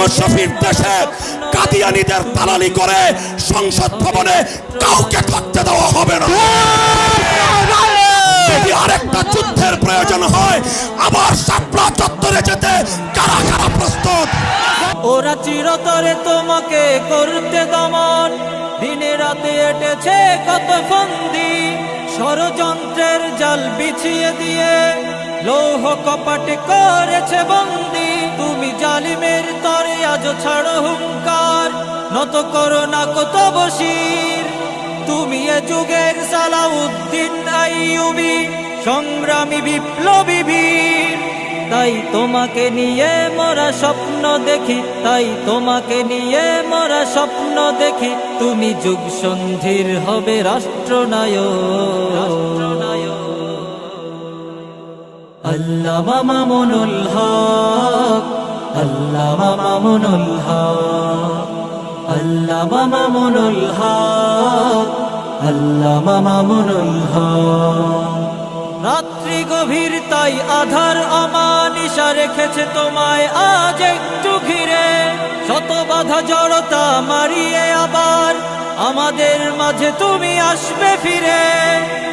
মোহাম্মদ শফির দেশে কাদিয়ানিদের দালালি করে সংসদ ভবনে কাউকে থাকতে দেওয়া হবে না। যদি আরেকটা যুদ্ধের প্রয়োজন হয়, আবার চত্বরে যেতে কারা কারা প্রস্তুত? ওরা চিরতরে তোমাকে করতে দমন। দিনে রাতে এটেছে কত ফন্দি। ষড়যন্ত্রের জাল বিছিয়ে দিয়ে লৌহ কপাটে করেছে বন্দি। তুমি জালিমের আজ ছাড়ো হুঙ্কার, নত করো না কত বসির তুমি এ যুগের সালাউদ্দিন আইয়ুবি, সংগ্রামী বিপ্লবী বীর। তাই তোমাকে নিয়ে মরা স্বপ্ন দেখি, তাই তোমাকে নিয়ে মরা স্বপ্ন দেখি। তুমি যুগ সন্ধির হবে রাষ্ট্রনায়ক। আল্লাহ মামুনুল হক। রাত্রি গভীর তাই আধার অমানিসা রেখেছে তোমায় আজ একটু ঘিরে। শত বাধা জড়তা মারিয়ে আবার আমাদের মাঝে তুমি আসবে ফিরে।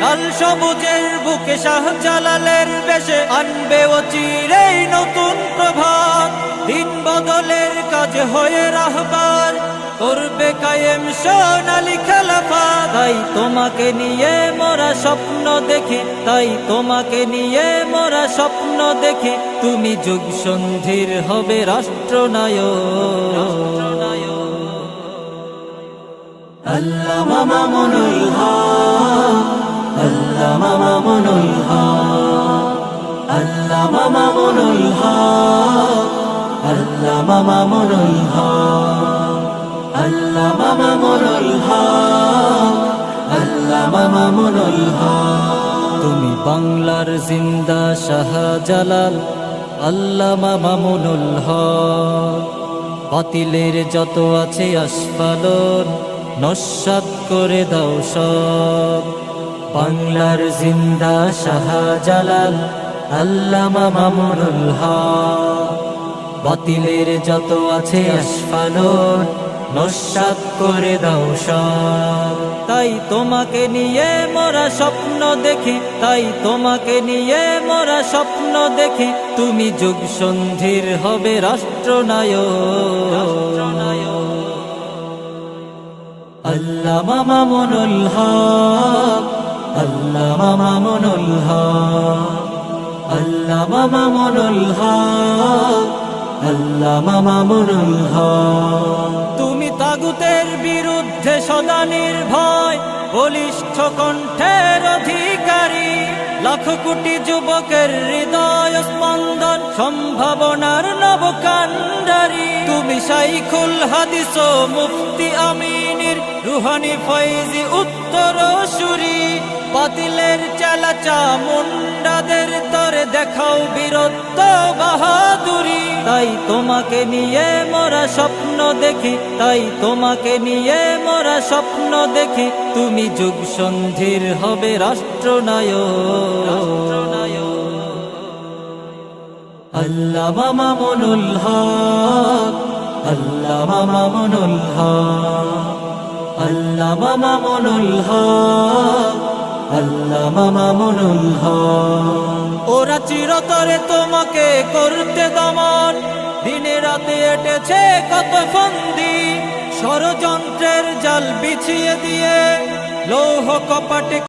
কাল সবুজের বুকে শাহজালালের বেশে আনবে ও চিরেই নতুন প্রভাত। দিন বদলের কাজ হয়ে রাহবার, করবে কায়েম সোনালি খেলাফা। তাই তোমাকে নিয়ে মোরা স্বপ্ন দেখি, তাই তোমাকে নিয়ে মোরা স্বপ্ন দেখি, তুমি যুগ সন্ধির হবে রাষ্ট্রনায়ক। তুমি বাংলার জিন্দা শাহজালাল আল্লাহ মামুনুল হক। বাতিলের যত আছে আস্ফালন নস্বাত করে দাও সব। বাংলার জিন্দা শাহজালাল, আল্লামা মামুনুল হক। বাতিলের যত আছে আস্ফালন নস্বাত করে দাও সব। তাই তোমাকে নিয়ে মোরা স্বপ্ন দেখি, তাই তোমাকে নিয়ে মোরা স্বপ্ন দেখি। তুমি যুগ সন্ধির হবে রাষ্ট্রনায়ক। তুমি তাগুতের বিরুদ্ধে সদা নির্ভয়, বলিষ্ঠ কণ্ঠের অধিকারী, লাখ কোটি যুবকের হৃদয় স্পন্দন, সম্ভাবনার নবকাণ্ডারি। তুমি সাইখুল হাদিস ও মুফতি আমিনীর রুহানি ফৈজি উত্তর সুরি, বাতিলের চালাচা মুন্ডাদের তরে দেখাও বীরত্ব বাহাদুরি। তাই তোমাকে নিয়ে মোরা স্বপ্ন দেখি, তাই তোমাকে নিয়ে মোরা স্বপ্ন দেখি। তুমি যুগ সন্ধির হবে রাষ্ট্রনায়ক। আল্লাহ মামুনুল হক আল্লাহ মামুনুল হক। আল্লাহ মামুনুল হক, আল্লামা মামুনুল হক। ওরা চিরতরে তোমাকে করতে দমন, দিনে রাতে এটেছে কত ফন্দি, ষড়যন্ত্রের জাল বিছিয়ে দিয়ে, লৌহ কপাটে